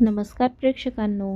नमस्कार प्रेक्षकांनो.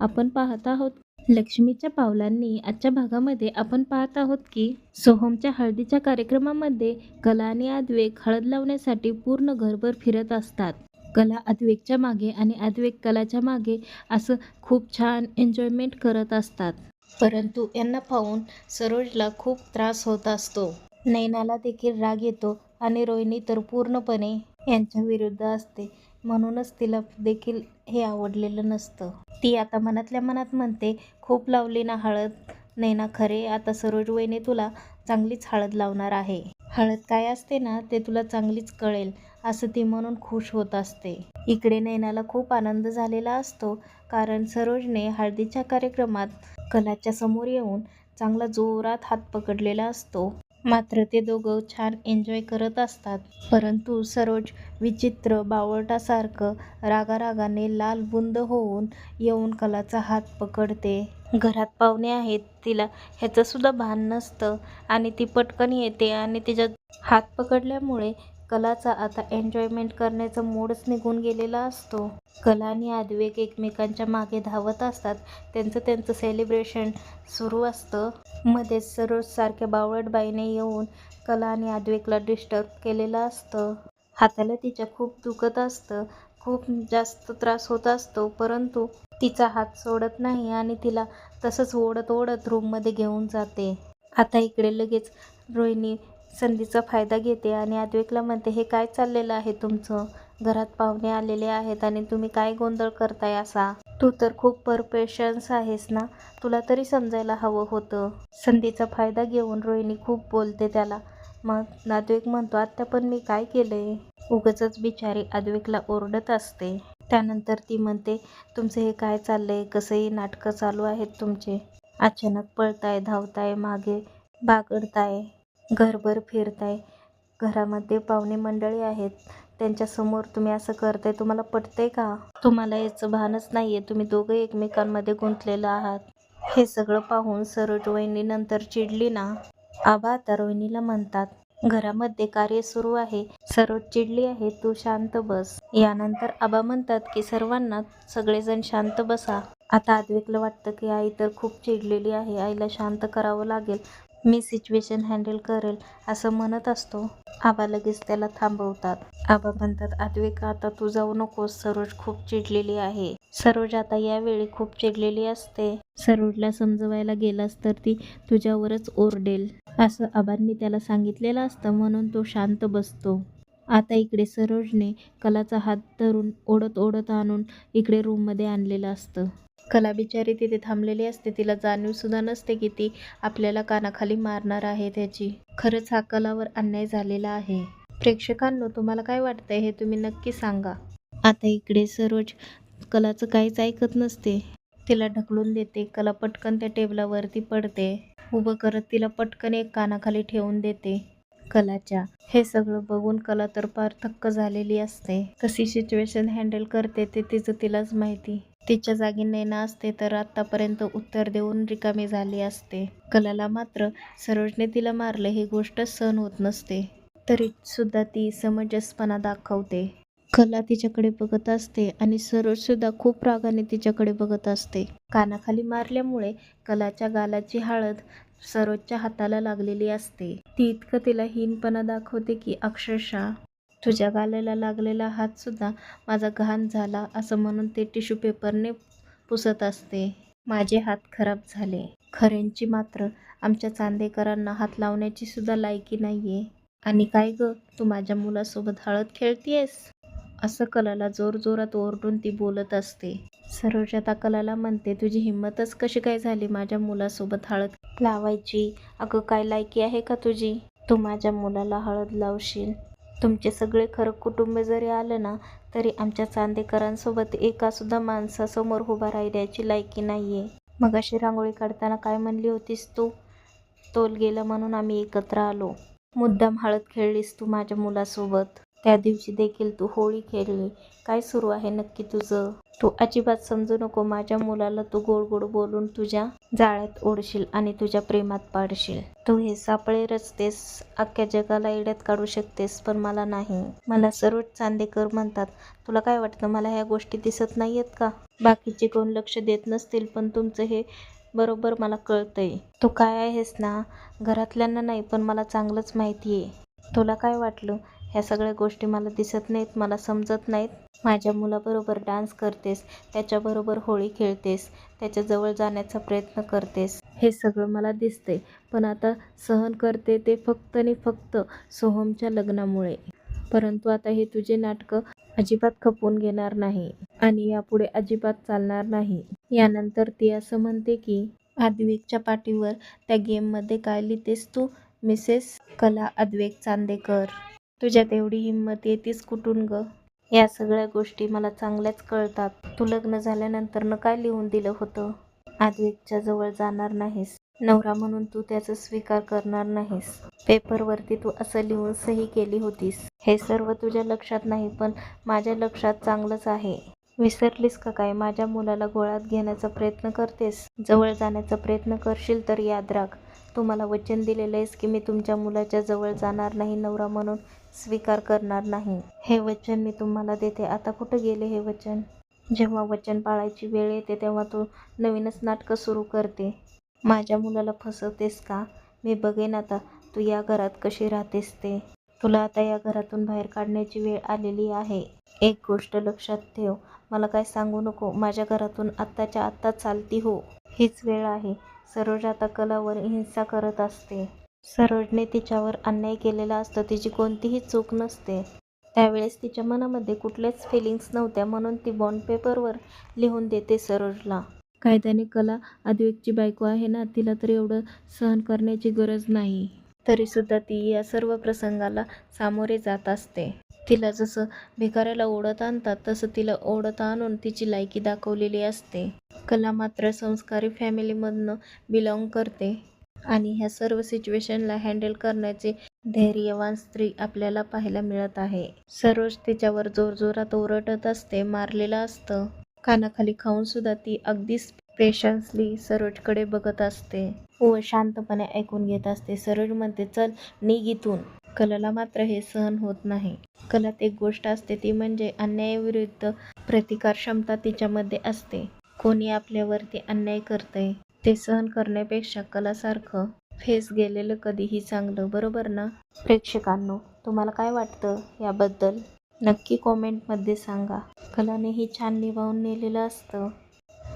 आपण पाहत आहोत लक्ष्मीच्या पावलांनी आजच्या भागामध्ये आपण पाहत आहोत की सोहमच्या हळदीच्या कार्यक्रमामध्ये कला आणि आद्वेक हळद लावण्यासाठी पूर्ण घरभर फिरत असतात. कला आद्वेकच्या मागे आणि आद्वेक कलाच्या मागे असं खूप छान एन्जॉयमेंट करत असतात. परंतु यांना पाहून सरोजला खूप त्रास होत असतो. नैनाला देखील राग येतो आणि रोहिणी तर पूर्णपणे यांच्या विरुद्ध असते. म्हणूनच तिला देखील हे आवडलेलं नसतं. ती आता मनातल्या मनात म्हणते खूप लावली ना हळद. नैना खरे. आता सरोज वहिनी तुला चांगलीच हळद लावणार आहे. हळद काय असते ना ते तुला चांगलीच कळेल असं ती म्हणून खुश होत असते. इकडे नैनाला खूप आनंद झालेला असतो कारण सरोजने हळदीच्या कार्यक्रमात कलाच्या समोर येऊन चांगला जोरात हात पकडलेला असतो. मात्र ते दोघं छान एन्जॉय करत असतात. परंतु सरोज विचित्र बावळटासारखं रागारागाने लाल बुंद होऊन येऊन कलाचा हात पकडते. घरात पाहुणे आहेत. तिला ह्याचंसुद्धा भान नसतं आणि ती पटकन येते आणि तिच्या हात पकडल्यामुळे कलाचा आता एन्जॉयमेंट करण्याचा मूडच निघून गेलेला असतो. कला आणि अद्वैक एकमेकांच्या मागे धावत असतात. त्यांचं त्यांचं सेलिब्रेशन सुरू असतं. मध्येच सरोज सारख्या बावळटबाईने येऊन कला आणि आद्वेकला डिस्टर्ब केलेलं असतं. हाताला तिच्या खूप दुखत असतं. खूप जास्त त्रास होत असतो. परंतु तिचा हात सोडत नाही आणि तिला तसंच ओढत ओढत रूममध्ये घेऊन जाते. आता इकडे लगेच रोहिणी संधीचा फायदा घेते आणि आद्वेकला म्हणते हे काय चाललेलं आहे तुमचं? घरात पाहुणे आलेले आहेत आणि तुम्ही काय गोंधळ करताय असा? तू तर खूप परपेशन्स आहेस ना? तुला तरी समजायला हवं होतं. संधीचा फायदा घेऊन रोहिणी खूप बोलते त्याला. मग नाद्वेक म्हणतो आत्ता पण मी काय केलंय? उगच बिचारी आद्वेकला ओरडत असते. त्यानंतर ती म्हणते तुमचं हे काय चाललंय? कसंही नाटकं चालू आहेत तुमचे. अचानक पळताय धावताय मागे बागडताय. घरभर फिरताय. घरामध्ये पाहुणे मंडळी आहेत. त्यांच्यासमोर तुम्ही असं करताय तुम्हाला पटतंय का? तुम्हाला याचं भानच नाही आहे तुम्ही दोघं एकमेकांमध्ये गुंतलेलं आहात. हे सगळं पाहून सरोज वहिनी नंतर चिडली ना? आबा आता रोहिणीला म्हणतात घरामध्ये कार्य सुरू आहे. सरोज चिडली आहे तू शांत बस. यानंतर आबा म्हणतात की सर्वांना सगळेजण शांत बसा. आता अद्वैकला वाटतं की आई तर खूप चिडलेली आहे. आईला शांत करावं लागेल. मी सिच्युएशन हँडल करेल असं म्हणत असतो. आबा लगेच त्याला थांबवतात. आबा म्हणतात आद्विका आता तू जाऊ नकोस. सरोज खूप चिडलेली आहे. सरोज आता यावेळी खूप चिडलेली असते. सरोजला समजवायला गेलास तर ती तुझ्यावरच ओरडेल. असं आबांनी त्याला सांगितलेलं असतं म्हणून तो शांत बसतो. आता इकडे सरोजने कलाचा हात धरून ओढत ओढत आणून इकडे रूममध्ये आणलेलं असतं. कला बिचारी तिथे थांबलेली असते. तिला जाणीवसुद्धा नसते की ती आपल्याला कानाखाली मारणार आहे त्याची. खरंच हा कलावर अन्याय झालेला आहे. प्रेक्षकांनो तुम्हाला काय वाटतंय हे तुम्ही नक्की सांगा. आता इकडे सरोज कलाचं काहीच ऐकत नसते. तिला ढकलून देते. कला पटकन त्या टेबलावरती पडते. उभं करत तिला पटकन एक कानाखाली ठेवून देते. कलाच्या. हे सगळं बघून कला तर फार थक्क झालेली असते. कशी सिच्युएशन हँडल करते ते तिचं तिलाच माहिती. तिच्या जागी नैना असते तर आतापर्यंत उत्तर देऊन रिकामी झाली असते. कलाला मात्र सरोजने तिला मारले ही गोष्ट सहन होत नसते. तरी सुद्धा ती समंजसपणा दाखवते. कला तिच्याकडे बघत असते आणि सरोज सुद्धा खूप रागाने तिच्याकडे बघत असते. कानाखाली मारल्यामुळे कलाच्या गालाची हळद सरोजच्या हाताला लागलेली असते. ती इतकं तिला हीनपणा दाखवते की अक्षरशः तुझ्या गालेला लागलेला हातसुद्धा माझा घाण झाला असं म्हणून ते टिश्यू पेपरने पुसत असते. माझे हात खराब झाले. खऱ्यांची मात्र आमच्या चांदेकरांना हात लावण्याची सुद्धा लायकी नाहीये. आणि काय ग तू माझ्या मुलासोबत हळद खेळतीयस? असं कलाला जोरजोरात ओरडून ती बोलत असते. सरोजता कलाला म्हणते तुझी हिंमतच कशी काय झाली माझ्या मुलासोबत हळद लावायची? अगं काय लायकी आहे का तुझी? तू माझ्या मुलाला हळद लावशील. तुमचे सगळे खरं कुटुंब जरी आलं ना तरी आमच्या चांदेकरांसोबत एकासुद्धा माणसासमोर उभा राहिल्याची लायकी नाहीये. मग अशी रांगोळी काढताना काय म्हणली होतीस तू? तोल गेला म्हणून आम्ही एकत्र आलो. मुद्दाम हळद खेळलीस तू माझ्या मुलासोबत. त्या दिवशी देखील तू होळी खेळली. काय सुरू आहे नक्की तुझं? तू अजिबात समजू नको माझ्या मुलाला तू गोड गोड बोलून तुझ्या जाळ्यात ओढशील आणि तुझ्या प्रेमात पाडशील. तू हे सापळे रचतेस अख्ख्या जगाला येड्यात काढू शकतेस पण मला नाही. मला सर्व चांदेकर म्हणतात तुला काय वाटतं मला ह्या गोष्टी दिसत नाहीयेत का? बाकीचे कोण लक्ष देत नसतील पण तुमचं हे बरोबर मला कळतंय. तू काय आहेस ना? घरातल्यांना नाही पण मला चांगलंच माहिती आहे तुला काय वाटलं? ह्या सगळ्या गोष्टी मला दिसत नाहीत मला समजत नाहीत. माझ्या मुलाबरोबर डान्स करतेस त्याच्याबरोबर होळी खेळतेस त्याच्याजवळ जाण्याचा प्रयत्न करतेस. हे सगळं मला दिसते पण आता सहन करते ते फक्त आणि फक्त सोहमच्या लग्नामुळे. परंतु आता हे तुझे नाटकं अजिबात खपवून घेणार नाही आणि यापुढे अजिबात चालणार नाही. यानंतर ती असं म्हणते की आद्वेकच्या पाठीवर त्या गेममध्ये काय लिहितेस तू मिसेस? कला अद्वेक चांदेकर. तुझ्यात एवढी हिंमत येतीस कुठून ग? या सगळ्या गोष्टी मला चांगल्याच कळतात. तू लग्न झाल्यानंतर न काय लिहून दिलं होतं? आद्विकच्या जवळ जाणार नाहीस. नवरा म्हणून तू त्याचा स्वीकार करणार नाहीस. पेपरवरती तू असं लिहून सही केली होतीस. हे सर्व तुझ्या लक्षात नाही पण माझ्या लक्षात चांगलंच आहे. विसरलीस का काय? माझ्या मुलाला गोळ्यात घेण्याचा प्रयत्न करतेस. जवळ जाण्याचा प्रयत्न करशील तर याद राख. तुम्हाला वचन दिलेलं आहेस की मी तुमच्या मुलाच्या जवळ जाणार नाही नवरा म्हणून स्वीकार करणार नाही. हे वचन मी तुम्हाला देते. आता कुठं गेले हे वचन? जेव्हा वचन पाळायची वेळ येते तेव्हा तू नवीनच नाटकं सुरू करते. माझ्या मुलाला फसवतेस का? मी बघेन आता. तू या घरात कशी राहतेस ते? तुला आता या घरातून बाहेर काढण्याची वेळ आलेली आहे. एक गोष्ट लक्षात ठेव. मला काय सांगू नको. माझ्या घरातून आत्ताच्या आत्ता चालती हो. हीच वेळ आहे. सरोज आता कलावर हिंसा करत असते. सरोजने तिच्यावर अन्याय केलेला असतो तिची कोणतीही चूक नसते. त्यावेळेस तिच्या मनामध्ये कुठल्याच फिलिंग्स नव्हत्या म्हणून ती बॉन्ड पेपरवर लिहून देते सरोजला. कायद्याने कला अद्वेकची बायको आहे ना तिला तर एवढं सहन करण्याची गरज नाही. तरीसुद्धा ती या सर्व प्रसंगाला सामोरे जात असते. तिला जसं भिकाऱ्याला ओढत आणतात तसं तिला ओढत आणून तिची लायकी दाखवलेली असते. कला मात्र संस्कारी फॅमिलीमधनं बिलॉंग करते आणि ह्या सर्व सिच्युएशनला हँडल करण्याचे धैर्यवान स्त्री आपल्याला पाहायला मिळत आहे. सरोज तिच्यावर जोरजोरात ओरडत असते मारलेलं असतं. कानाखाली खाऊन सुद्धा ती अगदीच पेशन्सली सरोजकडे बघत असते. व शांतपणे ऐकून घेत असते. सरोज म्हणते चल निघ इथून. कलाला मात्र हे सहन होत नाही. कलात एक गोष्ट असते ती म्हणजे अन्यायाविरुद्ध प्रतिकार क्षमता तिच्यामध्ये असते. कोणी आपल्यावरती अन्याय करते ते सहन करण्यापेक्षा कलासारखं. फेस गेलेलं कधीही चांगलं बरोबर ना? प्रेक्षकांनो तुम्हाला काय वाटतं याबद्दल? नक्की कॉमेंटमध्ये सांगा. कलानेही छान निभावून नेलेलं असतं.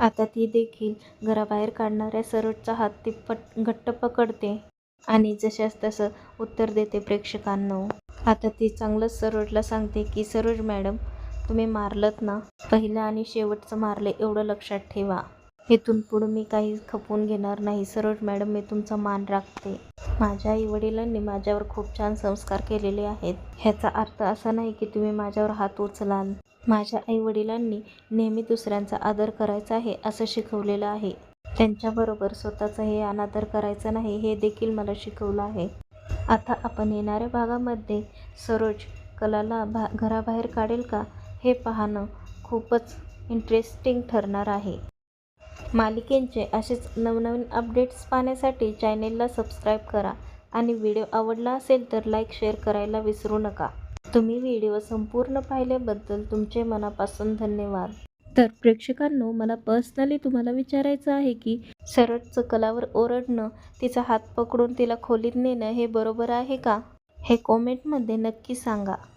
आता ती देखील घराबाहेर काढणाऱ्या सरोजचा हात ती पट घट्ट पकडते आणि जशास तसं उत्तर देते प्रेक्षकांना. आता ती चांगलंच सरोजला सांगते की सरोज मॅडम तुम्ही मारलत ना. पहिलं आणि शेवटचं मारले एवढं लक्षात ठेवा. इथून पुढं मी काही खपवून घेणार नाही. सरोज मॅडम मी तुमचा मान राखते. माझ्या आई वडिलांनी माझ्यावर खूप छान संस्कार केलेले आहेत. ह्याचा अर्थ असा नाही की तुम्ही माझ्यावर हात उचलाल. माझ्या आईवडिलांनी नेहमी दुसऱ्यांचा आदर करायचा आहे असं शिकवलेलं आहे. त्यांच्याबरोबर स्वतःचाही अनादर करायचा नाही हे देखील मला शिकवलं आहे. आता आपण येणाऱ्या भागामध्ये सरोज कलाला भा घराबाहेर काढेल का हे पाहणं खूपच इंटरेस्टिंग ठरणार आहे. मालिकेंचे असेच नवनवीन अपडेट्स पाहण्यासाठी चॅनेलला सबस्क्राईब करा आणि व्हिडिओ आवडला असेल तर लाईक शेअर करायला विसरू नका. तुम्ही व्हिडिओ संपूर्ण पाहिल्याबद्दल तुमचे मनापासून धन्यवाद. तर प्रेक्षकांनो मला पर्सनली तुम्हाला विचारायचं आहे की सरोजचं कलावर ओरडणं तिचा हात पकडून तिला खोलीत नेणं हे बरोबर आहे का? हे कॉमेंटमध्ये नक्की सांगा.